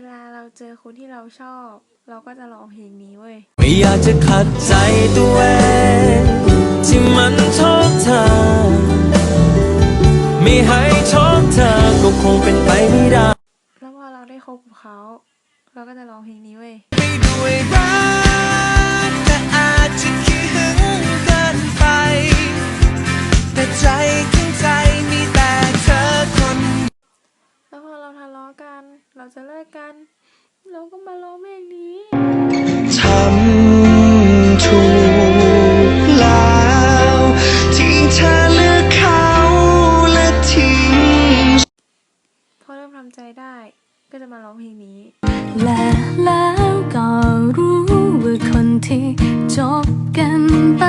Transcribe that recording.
วลาเราเจอคนที่เราชอบ เราก็จะร้องเพลงนี้เว้ย ไม่อยากจะขัดใจตัวเองที่มันชอบเธอ ไม่ให้ชอบเธอก็คงเป็นไปไม่ได้ แล้วพอเราได้คบกับเขา เราก็จะร้องเพลงนี้เว้ยไม่ด้วยรัก จะเลิกกัน เราก็มาร้องเพลงนี้ทำถูกแล้วที่เธอเลือกเขาและทิ้งพอเริ่มทำใจได้ก็จะมาร้องเพลงนี้ และแล้วก็รู้ว่าคนที่จบกันไป